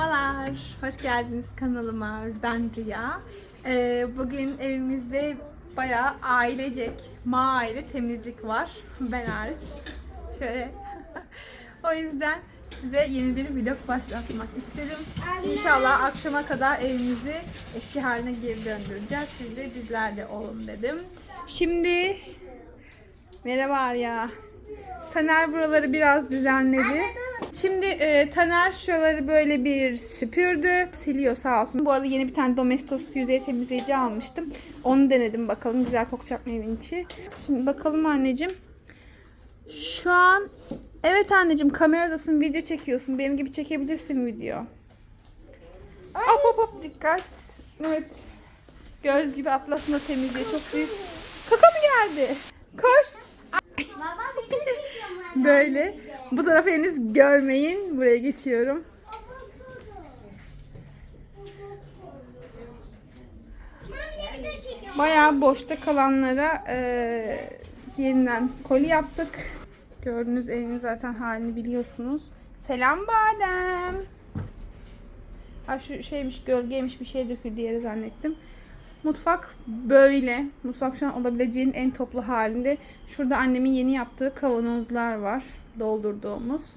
Merhabalar, hoş geldiniz kanalıma. Ben Rüya. Ee, bugün evimizde bayağı ailecek, ma aile temizlik var. Ben hariç. Şöyle. o yüzden size yeni bir vlog başlatmak istedim. İnşallah akşama kadar evimizi eski haline geri döndüreceğiz. Siz de bizlerle olun dedim. Şimdi merhaba Arya. Taner buraları biraz düzenledi. Şimdi e, Taner şuraları böyle bir süpürdü. Siliyor sağ olsun. Bu arada yeni bir tane Domestos yüzey temizleyici almıştım. Onu denedim bakalım güzel kokacak mı evin içi. Şimdi bakalım anneciğim. Şu an evet anneciğim kameradasın video çekiyorsun. Benim gibi çekebilirsin video. Hop hop hop dikkat. Evet. Göz gibi atlasını temizliyor. Çok büyük. Kaka mı geldi? Koş. Çekiyorum Böyle. Bu tarafı henüz görmeyin. Buraya geçiyorum. Bayağı boşta kalanlara eee, yeniden koli yaptık. Gördüğünüz evin zaten halini biliyorsunuz. Selam badem. Ha şu şeymiş gölgeymiş bir şey döküldü yere zannettim. Mutfak böyle. Mutfak şu an olabileceğin en toplu halinde. Şurada annemin yeni yaptığı kavanozlar var. Doldurduğumuz.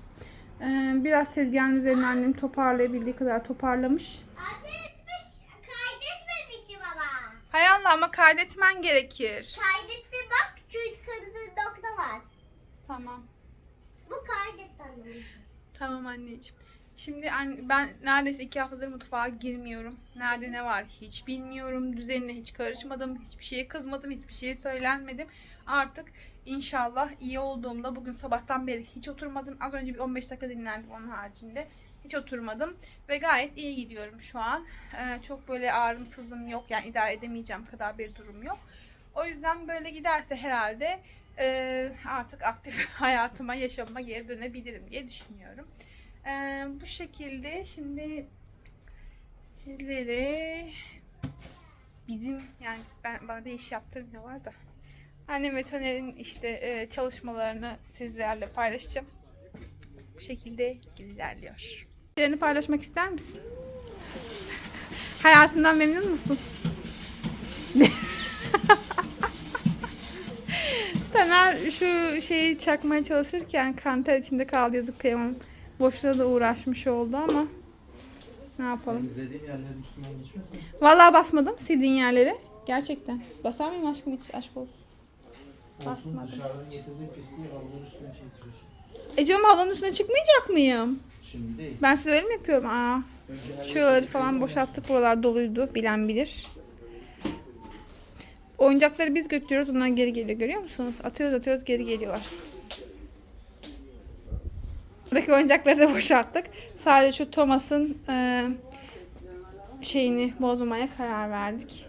Eee, biraz tezgahın üzerine annem toparlayabildiği kadar toparlamış. Anne etmiş, kaydetmemişim ama. Hay Allah ama kaydetmen gerekir. Kaydetti bak çünkü kırmızı nokta var. Tamam. Bu kaydetti anne. Tamam anneciğim. Şimdi ben neredeyse iki haftadır mutfağa girmiyorum. Nerede ne var hiç bilmiyorum. Düzenine hiç karışmadım. Hiçbir şeye kızmadım. Hiçbir şeye söylenmedim. Artık inşallah iyi olduğumda bugün sabahtan beri hiç oturmadım. Az önce bir 15 dakika dinlendim onun haricinde. Hiç oturmadım. Ve gayet iyi gidiyorum şu an. Ee, çok böyle ağrım sızım yok. Yani idare edemeyeceğim kadar bir durum yok. O yüzden böyle giderse herhalde e, artık aktif hayatıma, yaşamıma geri dönebilirim diye düşünüyorum. Ee, bu şekilde şimdi sizlere bizim yani ben bana da iş yaptırmıyorlar da annem ve Taner'in işte e, çalışmalarını sizlerle paylaşacağım. Bu şekilde ilerliyor. Şeylerini paylaşmak ister misin? Hayatından memnun musun? Taner şu şeyi çakmaya çalışırken kanter içinde kaldı yazık kıyamam. Boşuna da uğraşmış oldu ama ne yapalım. İzlediğim yerlerin üstünden geçmesin. Vallahi basmadım sildiğin yerleri. Gerçekten. Basar mıyım aşkım hiç aşk olsun. Olsun Basmadım. dışarıdan getirdiğin pisliği havlunun üstüne getiriyorsun. E canım halının üstüne çıkmayacak mıyım? Şimdi değil. Ben size öyle mi yapıyorum? Aa, Önce her şuraları yeri falan boşalttık. Buralar doluydu. Bilen bilir. Oyuncakları biz götürüyoruz. Onlar geri geliyor. Görüyor musunuz? Atıyoruz atıyoruz geri geliyorlar. Buradaki oyuncakları da boşalttık. Sadece şu Thomas'ın e, şeyini bozmamaya karar verdik.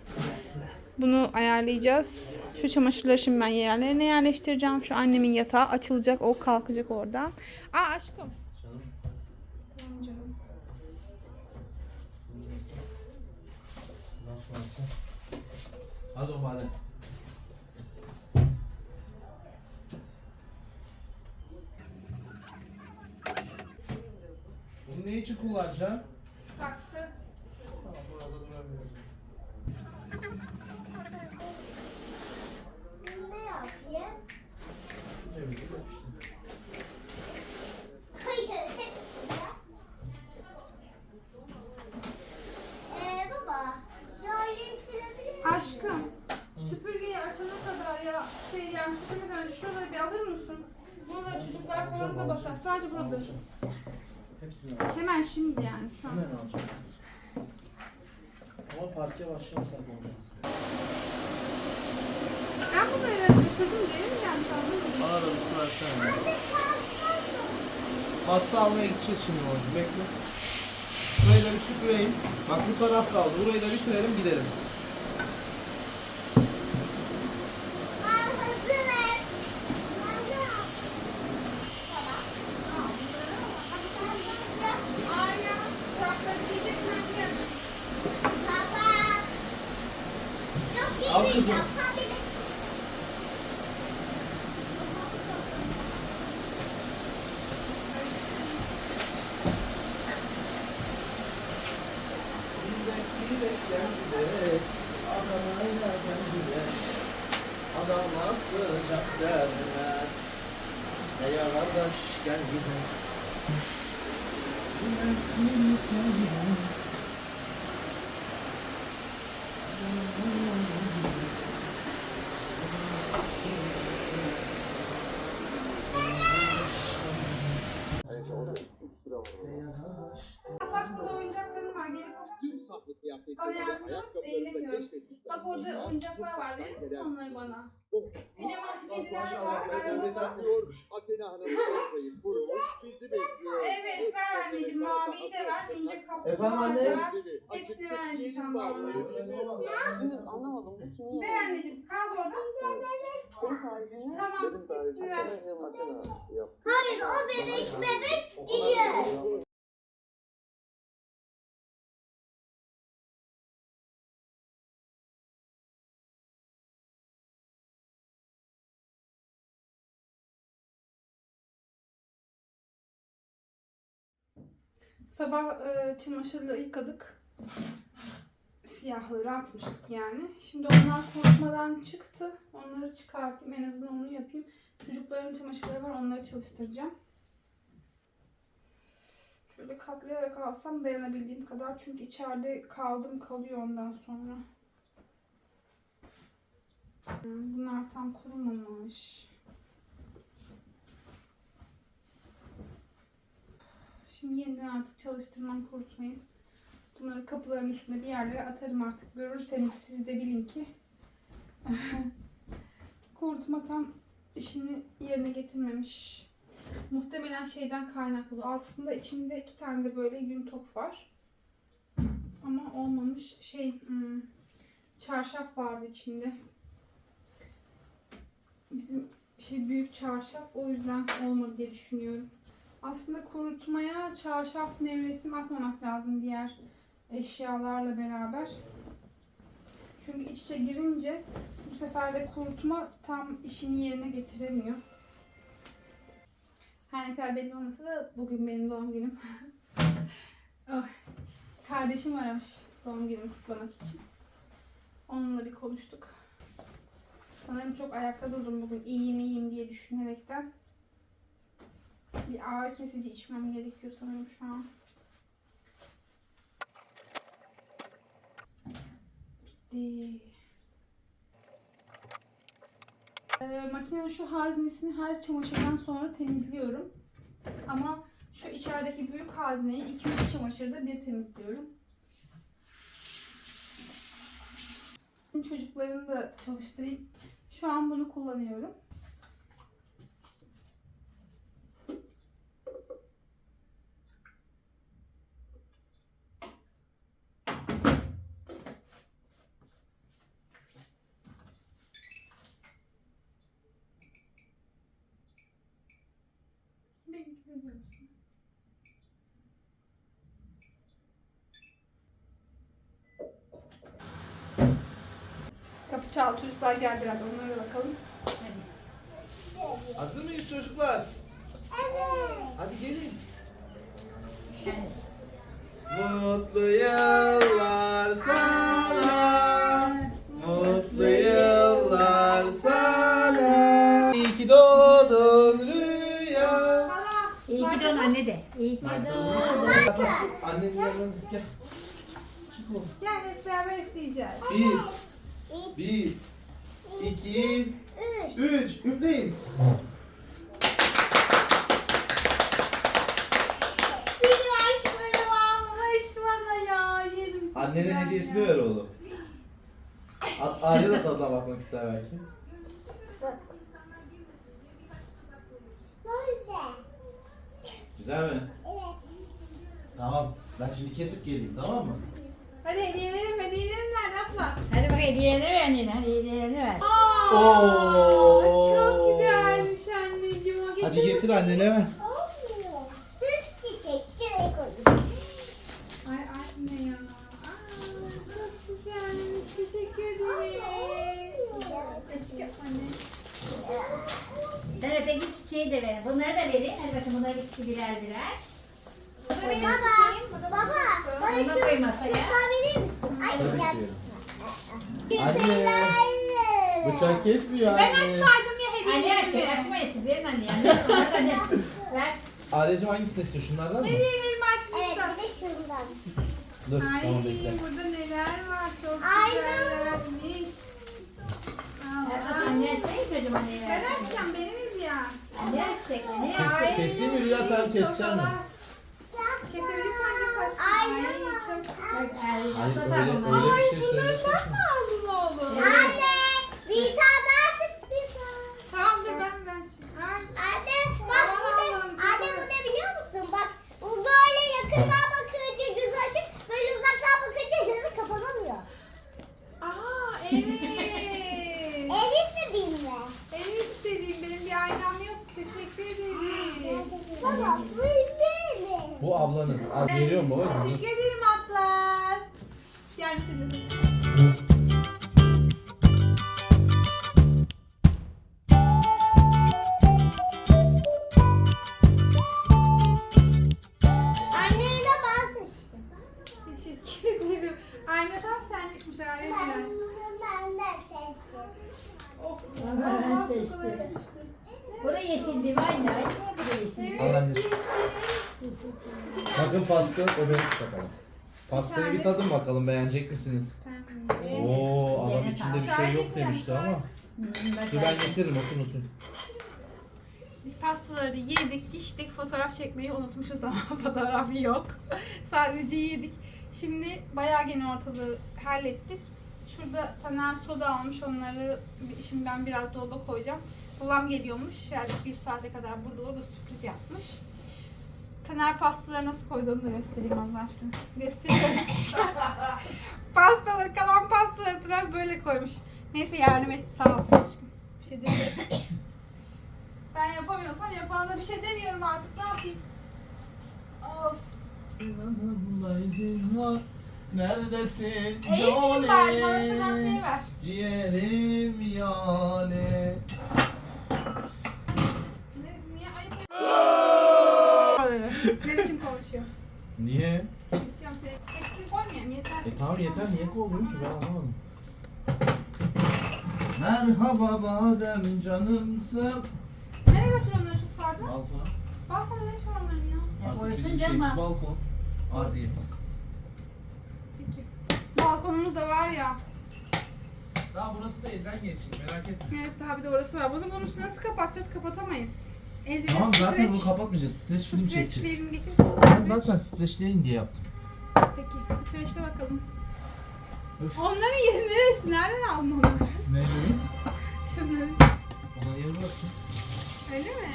Bunu ayarlayacağız. Şu çamaşırları şimdi ben yerlerine yerleştireceğim. Şu annemin yatağı açılacak. O kalkacak oradan. Aa aşkım. Canım. Sonrası. Hadi o madem. Bunu ne için kullanacaksın? Taksın. Tamam burada duramıyoruz. Ne yapayım? Temizlik yap işte. Hayır hepsi ya. Ee baba, yaylayı silebilir miyim? Aşkım. Süpürgeyi açana kadar ya şey yani süpürmeden önce şuraları bir alır mısın? Bunu da çocuklar falan da basar. Sadece burada. Hepsini alacağım. Hemen şimdi yani şu an. Hemen alacağım. Ama parça başlama tabii olmaz. Ben bunları götürdüm geri mi gelmiş anlamadım. Bana da bir versene. Pasta almaya gideceğiz şimdi oğlum. Bekle. Burayı da bir süpüreyim. Bak bu taraf kaldı. Burayı da bir sürelim gidelim. Ben hazırım. Arya, çorapları giyecek mi? Baba. Yok Al yemeyeceğim. kızım. Sadece kendine Adana'yla kendine Adana sıcak derdine Hey ya kardeş gel gidelim Bak burada oyuncaklarım var. Gelip Kıyafetleriyle Ayakkabı, ayakkabılarını da. Bak orada oyuncaklar var. Verir misin onları bana? bu Bir de maskeciler var. Evde Arabada. çakıyor. Asena Hanım sofrayı kurmuş. Bizi bekliyor. Evet ver anneciğim. Maviyi de ver. ince kaplı. Efendim anne? Hepsini ver anneciğim sen bana. Şimdi anlamadım bu kimin Ver yemeği? anneciğim. Kal orada. Senin tarifin ne? Tamam. Hepsini ver. Hayır o bebek bebek değil. Sabah e, çamaşırla yıkadık. Siyahları atmıştık yani. Şimdi onlar kurutmadan çıktı. Onları çıkartayım. En azından onu yapayım. Çocukların çamaşırları var. Onları çalıştıracağım. Şöyle katlayarak alsam dayanabildiğim kadar. Çünkü içeride kaldım kalıyor ondan sonra. Bunlar tam kurumamış. Şimdi yeniden artık çalıştırmam kurutmayı. Bunları kapıların üstüne bir yerlere atarım artık. Görürseniz siz de bilin ki kurutma tam işini yerine getirmemiş. Muhtemelen şeyden kaynaklı. Aslında içinde iki tane de böyle yün top var. Ama olmamış şey hmm, çarşaf vardı içinde. Bizim şey büyük çarşaf o yüzden olmadı diye düşünüyorum. Aslında kurutmaya çarşaf nevresim atmamak lazım diğer eşyalarla beraber. Çünkü iç içe girince bu sefer de kurutma tam işini yerine getiremiyor. Her ne kadar belli olmasa da bugün benim doğum günüm. oh. Kardeşim aramış doğum günümü kutlamak için. Onunla bir konuştuk. Sanırım çok ayakta durdum bugün iyiyim iyiyim diye düşünerekten. Bir ağrı kesici içmem gerekiyor sanırım şu an. Bitti. Ee, makinenin şu haznesini her çamaşırdan sonra temizliyorum. Ama şu içerideki büyük hazneyi 2-3 çamaşırda bir temizliyorum. Çocuklarını da çalıştırayım. Şu an bunu kullanıyorum. De böyle. Kapı çal çocuklar geldi hadi onlara da bakalım. Hazır mıyız çocuklar? Evet. Hadi gelin. Mutlu yıllar sana. İyi ki doğdun anne de. İyi ki doğdun. Annenin yanına gel. Çık oğlum. Gel hep beraber üfleyeceğiz. Bir, bir, iki, üç. Üfleyin. Bir aşklarım almış bana ya. Yerim sizi Annenin ben hediyesini ver oğlum. Arya da tadına bakmak ister belki. Böyle. Güzel mi? Evet. Tamam. Ben şimdi kesip geleyim tamam mı? Hadi hediyelerim hediyelerim nerede Atlas? Hadi bak hediyeni ver annene. Hadi hediyeni ver. Aa, Oo. Çok güzelmiş anneciğim o getir. Hadi getir annene ver. Olmuyor. Süs çiçek şuraya koyayım. Ay anne ya. Aa, çok güzelmiş. Teşekkür ederim. Öpücük yap anne. Sen çiçeği de verin. Bunları da verin. Hadi bakın bunları ikisi birer birer. Bu da benim Baba, çiçeğim, bu da baba, bana Bunu şu koy masaya. verir misin? Tabii ki. Anne. Bıçak kesmiyor Ben anne. açsaydım ya Anne hediyelerimi. açacak. Açmayın siz verin anne. Anne. Ver. Aileciğim hangisini istiyor? Şunlardan mı? Hediyelerimi Evet açmışlar. bir de şundan. Dur Ay tamam bekle. burada neler var çok Aynen. güzellermiş. Allah. Anne açsayın çocuğum anneye Ben ver. açacağım benim hediyem. Anne açacak. Anne Kes, açacak. keseyim keseceksin mi? Kesebilirsen kes aşkım. Ay çok güzel. Hayır öyle, öyle bir Ay şey söylüyorsun. sen misiniz? Oo adam içinde bir şey yok demişti ama. Dur ben getiririm otur otur. Biz pastaları yedik, içtik, fotoğraf çekmeyi unutmuşuz ama fotoğraf yok. Sadece yedik. Şimdi bayağı gene ortalığı hallettik. Şurada Taner soda almış onları şimdi ben biraz dolaba koyacağım. Babam geliyormuş. Yani 100 saate kadar burada olur da sürpriz yapmış. Taner pastaları nasıl koyduğunu da göstereyim Allah aşkına. Gösteriyorum. pastaları, kalan pastaları Taner böyle koymuş. Neyse yardım etti sağ olsun aşkım. Bir şey demiyorum. Ben yapamıyorsam yapana bir şey demiyorum artık. Ne yapayım? Of. Neredesin Eğilmeyeyim bari. Bana şuradan şey ver. Ciğerim yani. Ne, niye ayıp. Ne biçim konuşuyor? Niye? İstiyorum seni. Hepsini koymayayım yeter. Tamam yeter niye kovuyorsun ki ben anlamadım. Merhaba badem canımsın. Nereye götürüyorsun onları çok pardon? Balkona. Balkonda ne iş var onların ya? Artık Orası bizim şeyimiz balkon. Ardiyemiz. Peki. Balkonumuz da var ya. Daha burası da elden geçecek merak etme. Evet daha bir de orası var. Bunu bunun üstüne nasıl kapatacağız? Kapatamayız. Ezeli Tamam zaten bunu kapatmayacağız. Streç film Streç çekeceğiz. film getirsin. Ben Streç. zaten streçleyin diye yaptım. Peki streçle bakalım. Onların yeri neresi? Nereden aldın onları? Ne dedi? Şunları. Ona yer bıraksın. Öyle mi?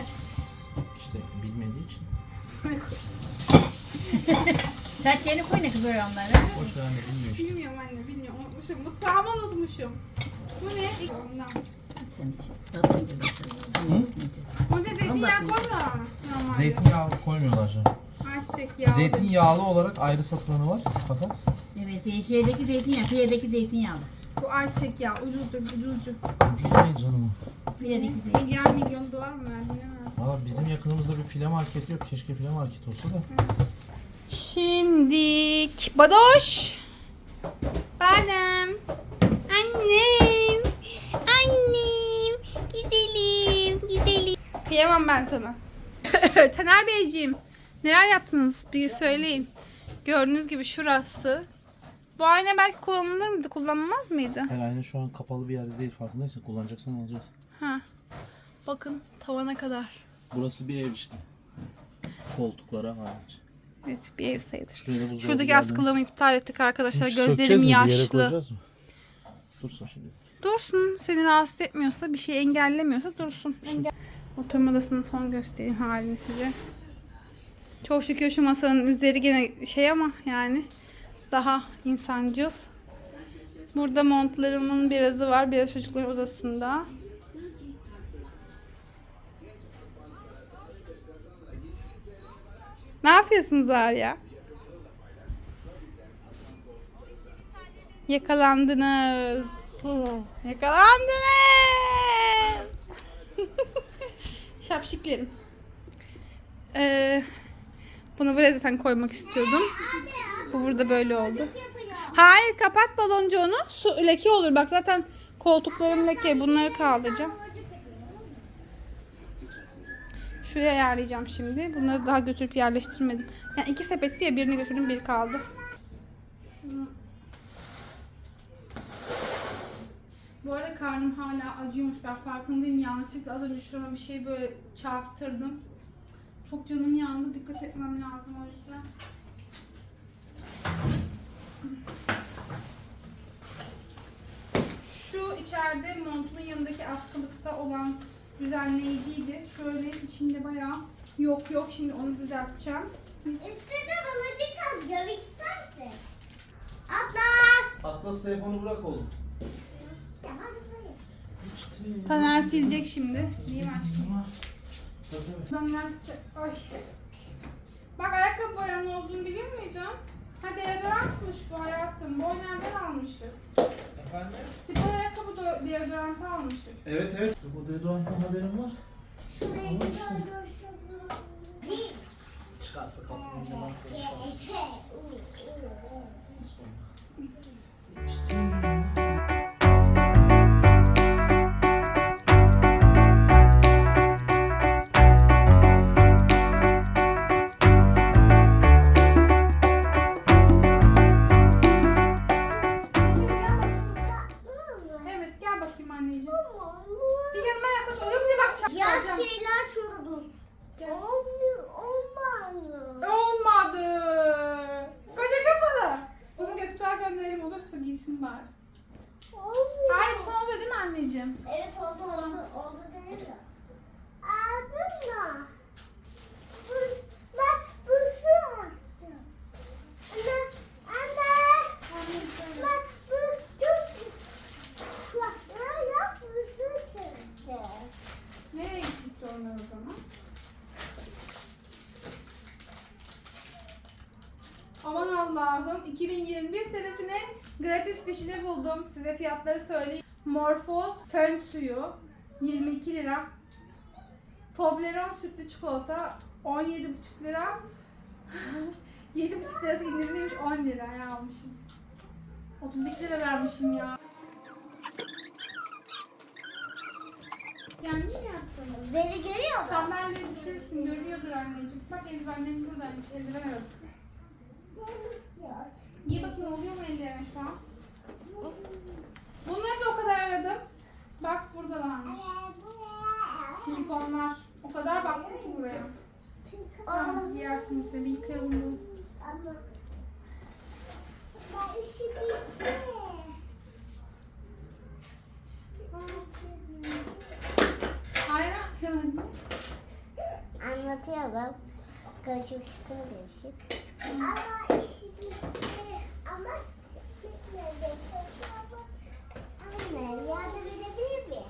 İşte bilmediği için. Sen kendi koy ne kız böyle onları. Boş ver anne bilmiyor işte. Bilmiyorum anne bilmiyorum. Unutmuşum. Mutfağımı unutmuşum. Bu ne? Ondan. Onca zeytinyağı ama normalde. Zeytinyağı koymuyorlar canım. Ayçiçek yağı. Zeytinyağlı olarak ayrı satılanı var fakat Evet, şey- şeydeki zeytinyağı, piyedeki zeytinyağlı. Bu ayçiçek yağı. Ucuzdur, ucuzcu. ucuz değil canım. Piyedeki zeytinyağı. Milyar milyon dolar mı verdi ne verdi? Valla bizim yakınımızda bir file market yok. Keşke file market olsa da. Şimdik. Badoş. Benim. Annem. Annem. Gidelim. Gidelim. Kıyamam ben sana. Taner Beyciğim. Neler yaptınız? Bir söyleyin. Gördüğünüz gibi şurası. Bu ayna belki kullanılır mıydı? Kullanılmaz mıydı? Her ayna şu an kapalı bir yerde değil farkındaysan kullanacaksan alacağız. Ha. Bakın tavana kadar. Burası bir ev işte. Koltuklara hariç. Evet bir ev sayılır. Şuradaki askılığımı iptal ettik arkadaşlar. Hiç Gözlerim yaşlı. Dursun şimdi. Dursun. Seni rahatsız etmiyorsa, bir şey engellemiyorsa dursun. Engel Oturma odasının son göstereyim halini size. Çok şükür şu masanın üzeri gene şey ama yani daha insancıl. Burada montlarımın birazı var. Biraz çocukların odasında. Ne yapıyorsunuz Arya? Yakalandınız. Yakalandınız. Şapşiklerim. Ee, bunu buraya zaten koymak istiyordum. Bu burada böyle oldu. Hayır kapat baloncuğunu. Su leke olur. Bak zaten koltuklarım leke. Bunları kaldıracağım. Şuraya ayarlayacağım şimdi. Bunları daha götürüp yerleştirmedim. Yani iki sepetti ya birini götürdüm biri kaldı. Bu arada karnım hala acıyormuş. Ben farkındayım. Yanlışlıkla az önce şurama bir şey böyle çarptırdım. Çok canım yandı. Dikkat etmem lazım o yüzden. Şu içeride montumun yanındaki askılıkta olan düzenleyiciydi. Şöyle içinde bayağı yok yok. Şimdi onu düzelteceğim. Üstünde balıcık kal. Görmek istersin. Atlas. Atlas telefonu bırak oğlum. Taner silecek şimdi. Değil mi aşkım? Buradan neler çıkacak? Ay. Bak ayakkabı boyanın olduğunu biliyor muydun? Ha deodorantmış bu hayatım. Boy nereden almışız? Efendim? Spor ayakkabı do- deodorantı almışız. Evet evet. Bu deodoranttan haberim var. Şuraya Ama işte. Bir. Çıkarsa kapının önüne baktığım mu? Bak Ya çarpacağım. şeyler dur. Olmuyor, olmadı. Olmadı. Koca kafalı. Bunu Göktuğ'a gönderelim olursa giysin bari. Olmuyor. Hayır bu sana oluyor değil mi anneciğim? Evet oldu oldu oldu değil mi? Aldın mı? Bu, ben buzu açtım. Anne, anne. Ben bu çok... Ya yap buzu çıktı. Nereye gitti onlar o zaman? Aman Allah'ım 2021 senesinin gratis fişini buldum. Size fiyatları söyleyeyim. Morphoz fön suyu 22 lira. Toblerone sütlü çikolata 17,5 lira. 7,5 lirası indirimliymiş 10 liraya almışım. 32 lira vermişim ya. Yani niye yaptın? Beni görüyor musun? Sandalyeyi düşürürsün görüyordur anneciğim. Bak eldivenlerim buradaymış eldiven aradım. Giy bakayım oluyor mu ellerine şu an? Bunları da o kadar aradım. Bak buradalarmış. Silikonlar. O kadar baktım ki buraya. Tamam giyersin size bir yıkayalım bunu. Hayır. Anlatıyorum. Konuşmak istememişim. Ama işi bitti. Ama bitmedi. Anne yardım edebilir miyim?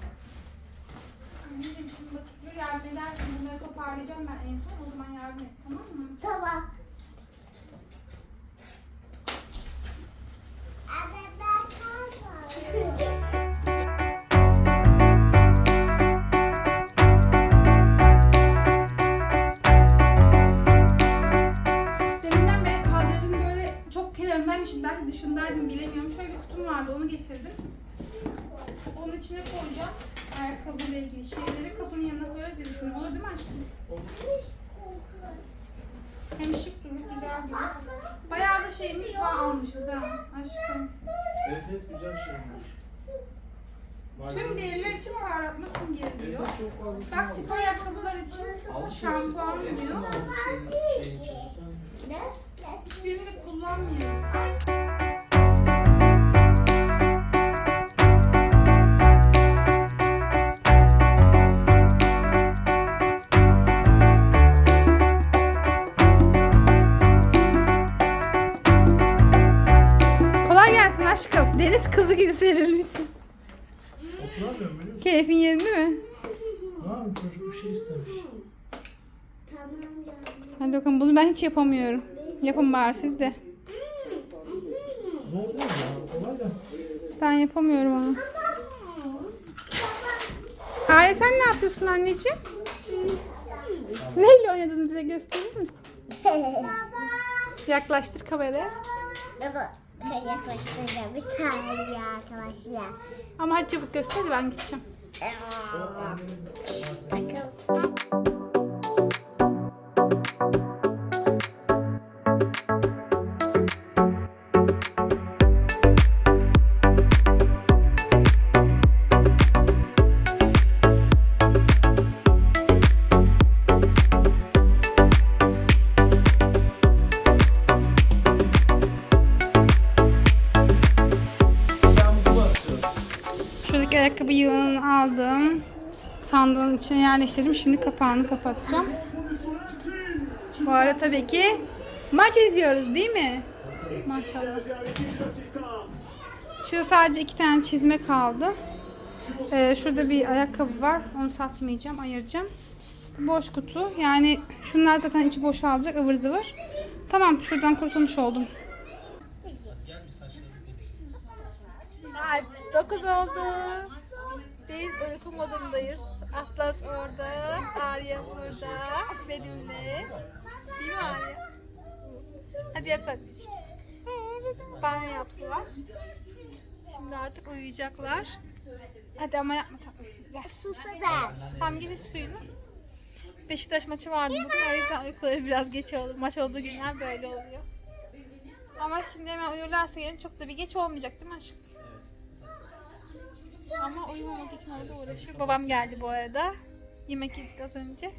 Anneciğim şimdi bak dur yardım edersin. Bunları toparlayacağım ben en son. O zaman yardım et tamam mı? Tamam. Dışındaydım bilemiyorum. Şöyle bir kutum vardı onu getirdim. Onun içine koyacağım. Ayakkabıyla ilgili şeyleri kapının yanına koyarız diye düşünüyorum. Olur değil mi aşkım? Hem şık durur, güzel durur. Bayağı da şeyimiz var almışız ha aşkım. Evet evet güzel şeymiş. Tüm deriler için parlatma süngeri diyor. evet, çok fazlasını Bak aldım. spor ayakkabılar için şampuan hepsini diyor. aldım senin şeyin için. Ne? Hiçbirini de kullanmıyorum. Hadi bakalım bunu ben hiç yapamıyorum. Yapın bari siz de. Zor değil ya kolay da. Ben yapamıyorum onu. Hale sen ne yapıyorsun anneciğim? Neyle oynadığını bize gösterir misin? Yaklaştır kameraya. Baba. Yaklaştıracağım bir saniye arkadaşlar. Ama hadi çabuk göster ben gideceğim. Bakın. İçine yerleştirdim. Şimdi kapağını kapatacağım. Bu arada tabii ki maç izliyoruz değil mi? Maşallah. Şurada sadece iki tane çizme kaldı. Ee, şurada bir ayakkabı var. Onu satmayacağım, ayıracağım. Boş kutu. Yani şunlar zaten içi boşalacak ıvır zıvır. Tamam şuradan kurtulmuş oldum. Saat 9 oldu. Biz uyku modundayız. Atlas orada, Arya burada benimle. Değil mi Arya? Hadi yat anneciğim. Banyo yaptılar. Şimdi artık uyuyacaklar. Hadi ama yapma tatlım. Gel. Susadım. Tamam gidin suyunu. Beşiktaş maçı vardı bugün o yüzden uykuları biraz geç oldu. Maç olduğu günler böyle oluyor. Ama şimdi hemen uyurlarsa yarın çok da bir geç olmayacak değil mi aşkım? Ama uyumamak için orada uğraşıyor. Babam geldi bu arada. Yemek yedik az önce.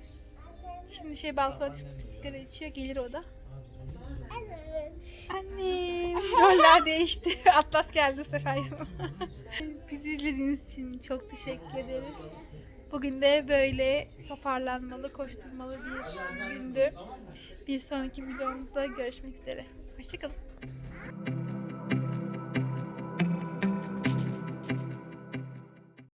Şimdi şey balkona çıktı bir sigara içiyor. Gelir o da. Annem. Roller değişti. Atlas geldi bu sefer yanıma. Bizi izlediğiniz için çok teşekkür ederiz. Bugün de böyle toparlanmalı, koşturmalı bir gündü. Bir sonraki videomuzda görüşmek üzere. Hoşçakalın.